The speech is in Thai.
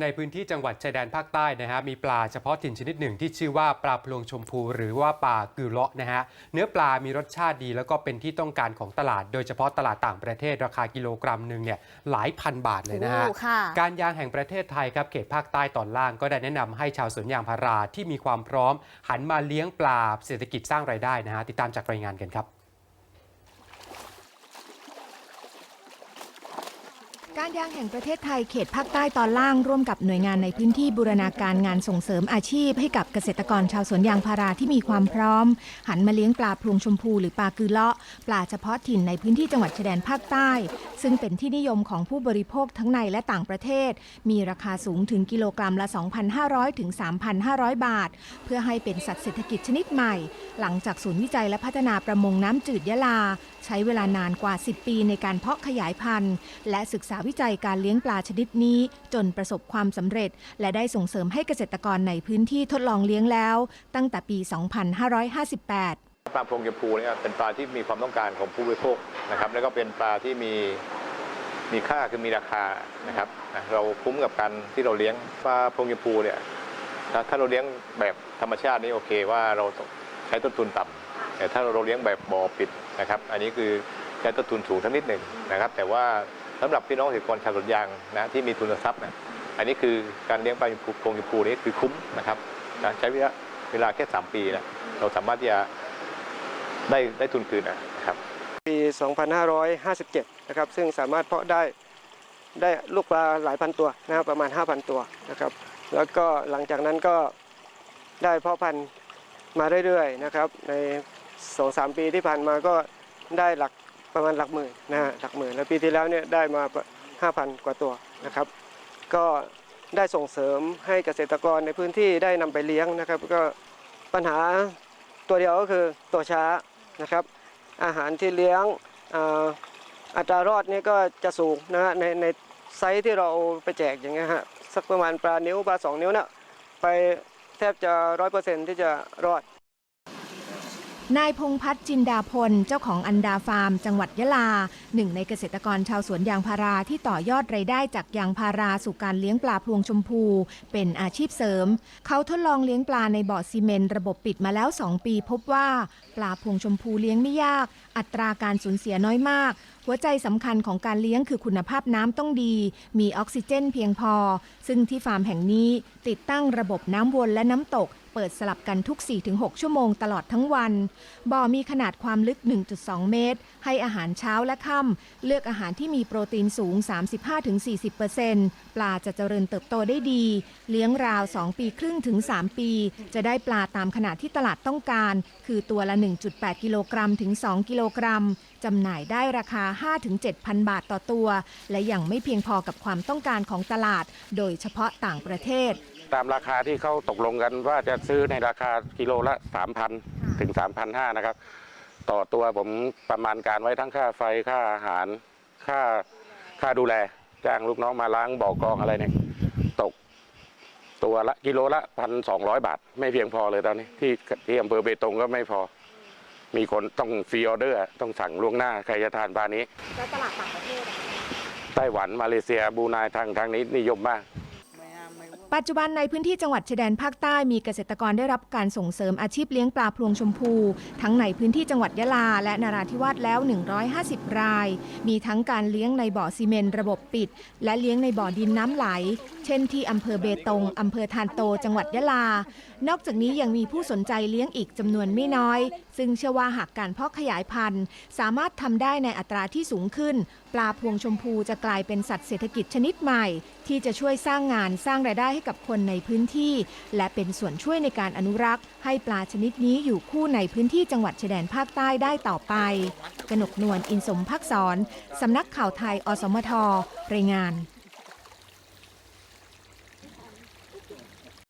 ในพื้นที่จังหวัดชายแดนภาคใต้นะฮะมีปลาเฉพาะถิ่นชนิดหนึ่งที่ชื่อว่าปลาพลวงชมพู หรือว่าปลากือเลาะนะฮะเนื้อปลามีรสชาติดีแล้วก็เป็นที่ต้องการของตลาด โดยเฉพาะตลาดต่างประเทศราคากิโลกรัมหนึ่งเนี่ยหลายพันบาทเลยนะฮะโอ้ค่ะการยางแห่งประเทศไทยครับเขตภาคใต้ตอนล่างก็ได้แนะนำให้ชาวสวนยางพาราที่มีความพร้อม หันมาเลี้ยงปลาเศรษฐกิจสร้างรายได้นะฮะติดตามจากรายงานกันครับ การยางแห่งประเทศไทยเขตภาคใต้ตอนล่างร่วมกับหน่วยงานในพื้นที่บูรณาการงานส่งเสริมอาชีพ ให้กับเกษตรกรชาวสวนยางพาราที่มีความพร้อม หันมาเลี้ยงปลาพลวงชมพูหรือปลากือเลาะ ปลาเฉพาะถิ่นในพื้นที่จังหวัดชายแดนภาคใต้ ซึ่งเป็นที่นิยมของผู้บริโภคทั้งในและต่างประเทศ มีราคาสูงถึงกิโลกรัมละ 2,500ถึง3,500 บาท เพื่อให้เป็นสัตว์เศรษฐกิจชนิดใหม่ หลังจากศูนย์วิจัยและพัฒนาประมงน้ำจืดยะลาใช้เวลานานกว่า 10 ปีในการเพาะขยายพันธุ์ และศึกษาวิจัยการเลี้ยงปลาชนิดนี้ จนประสบความสำเร็จ และได้ส่งเสริมให้เกษตรกรในพื้นที่ทดลองเลี้ยงแล้ว ตั้งแต่ปี 2558ปลาพรวงยมพูเนี่ยเป็นปลาที่มีความต้องการของผู้บริโภคนะครับแล้วก็เป็นปลาที่มีมีค่าคือมีราคานะครับเราคุ้มกับการที่เราเลี้ยงปลาพรวงยมพูเนี่ยถ้าเราเลี้ยงแบบธรรมชาตินี่โอเคว่าเราใช้ต้นทุนต่ำ แต่ถ้าเราเลี้ยงแบบบ่อปิดนะครับอันนี้คือใช้ต้นทุนสูงทั้งนิดหนึ่งนะครับแต่ว่าสำหรับพี่น้องเกษตรกรชาวสวนยางนะที่มีทุนทรัพย์เนี่ยอันนี้คือการเลี้ยงปลาพรวงยมพูนี้คือคุ้มนะครับนะใช้เวลาเวลาแค่สามปีนะเราสามารถที่จะได้ได้ทุนคืนนะครับปี 2557 นะครับซึ่งสามารถเพาะได้ได้ลูกปลาหลายพันตัวนะครับประมาณ 5,000 ตัวนะครับแล้วก็หลังจากนั้นก็ได้เพาะพันธุ์มาเรื่อยๆนะครับใน 2-3ปีที่ผ่านมาก็ได้หลักประมาณหลักหมื่นนะฮะหลักหมื่นแล้วปีที่แล้วเนี่ยได้มา 5,000 กว่าตัวนะครับ ก็ได้ส่งเสริมให้เกษตรกรในพื้นที่ได้นำไปเลี้ยงนะครับ ก็ปัญหาตัวเดียวก็คือตัวช้านะครับ อาหารที่เลี้ยงอัตรารอดนี่ก็จะสูงนะฮะในในไซส์ที่เราไปแจกอย่างเงี้ยฮะสักประมาณปลานิ้วปลาสองนิ้วเนี่ยไปแทบจะร้อยเปอร์เซ็นต์ที่จะรอด นายพงพัฒน์จินดาพล เจ้าของอันดาฟาร์ม จังหวัดยะลา หนึ่งในเกษตรกรชาวสวนยางพาราที่ต่อยอดไรายได้จากยางพาราสู่การเลี้ยงปลาพลวงชมพู เป็นอาชีพเสริม เขาทดลองเลี้ยงปลาในบ่อซีเมนต์ระบบปิดมาแล้ว 2 ปี พบว่าปลาพลวงชมพูเลี้ยงไม่ยาก อัตราการสูญเสียน้อยมาก หัวใจสำคัญของการเลี้ยงคือคุณภาพน้ำต้องดี มีออกซิเจนเพียงพอ ซึ่งที่ฟาร์มแห่งนี้ติดตั้งระบบน้ำวนและน้ำตก เปิดสลับกันทุก 4-6 ชั่วโมงตลอดทั้งวัน บ่อมีขนาดความลึก 1.2 เมตร ให้อาหารเช้าและค่ำเลือกอาหารที่มีโปรตีนสูง 35-40%ปลาจะเจริญเติบโตได้ดี เลี้ยงราว 2 ปีครึ่งถึง 3 ปี จะได้ปลาตามขนาดที่ตลาดต้องการ คือตัวละ 1.8 กิโลกรัมถึง 2 กิโลกรัมจำหน่ายได้ราคา 5-7,000 บาทต่อตัว และยังไม่เพียงพอกับความต้องการของตลาด โดยเฉพาะต่างประเทศ ตามราคาที่เขาตกลงกันว่าจะซื้อในราคากิโลละ 3,000 ถึง 3,500 นะครับ ต่อตัวผมประมาณการไว้ทั้งค่าไฟค่าอาหารค่าค่าดูแล จ้างลูกน้องมาล้างบ่อกองอะไรเนี่ยตกตัวละกิโลละพันสองบาท ไม่เพียงพอเลยตอนนี้ ที่ที่อำเภอเบตงก็ไม่พอ มีคนต้องฟรีออเดอร์ ต้องสั่งล่วงหน้าใครจะทานปลานี้แล้วตลาดต่างประเทศอะไต้หวันมาเลเซียบรูไนทางทางนี้นิยมมาก ปัจจุบันในพื้นที่จังหวัดชายแดนภาคใต้มีเกษตรกรได้รับการส่งเสริมอาชีพเลี้ยงปลาพลวงชมพู ทั้งในพื้นที่จังหวัดยะลา และนราธิวาสแล้ว 150 ราย มีทั้งการเลี้ยงในบ่อซีเมนต์ระบบปิด และเลี้ยงในบ่อดินน้ำไหล เช่นที่อำเภอเบตงอำเภอทานโต จังหวัดยะลา นอกจากนี้ยังมีผู้สนใจเลี้ยงอีกจำนวนไม่น้อย ซึ่งเชื่อว่าหากการเพาะขยายพันธุ์ สามารถทำได้ในอัตราที่สูงขึ้น ปลาพวงชมพูจะกลายเป็นสัตว์เศรษฐกิจชนิดใหม่ ที่จะช่วยสร้างงานสร้างรายได้ให้กับคนในพื้นที่ และเป็นส่วนช่วยในการอนุรักษ์ ให้ปลาชนิดนี้อยู่คู่ในพื้นที่จังหวัดชายแดนภาคใต้ได้ต่อไป กนกนวลอินสมพักษรสำนักข่าวไทยอสมทรายงาน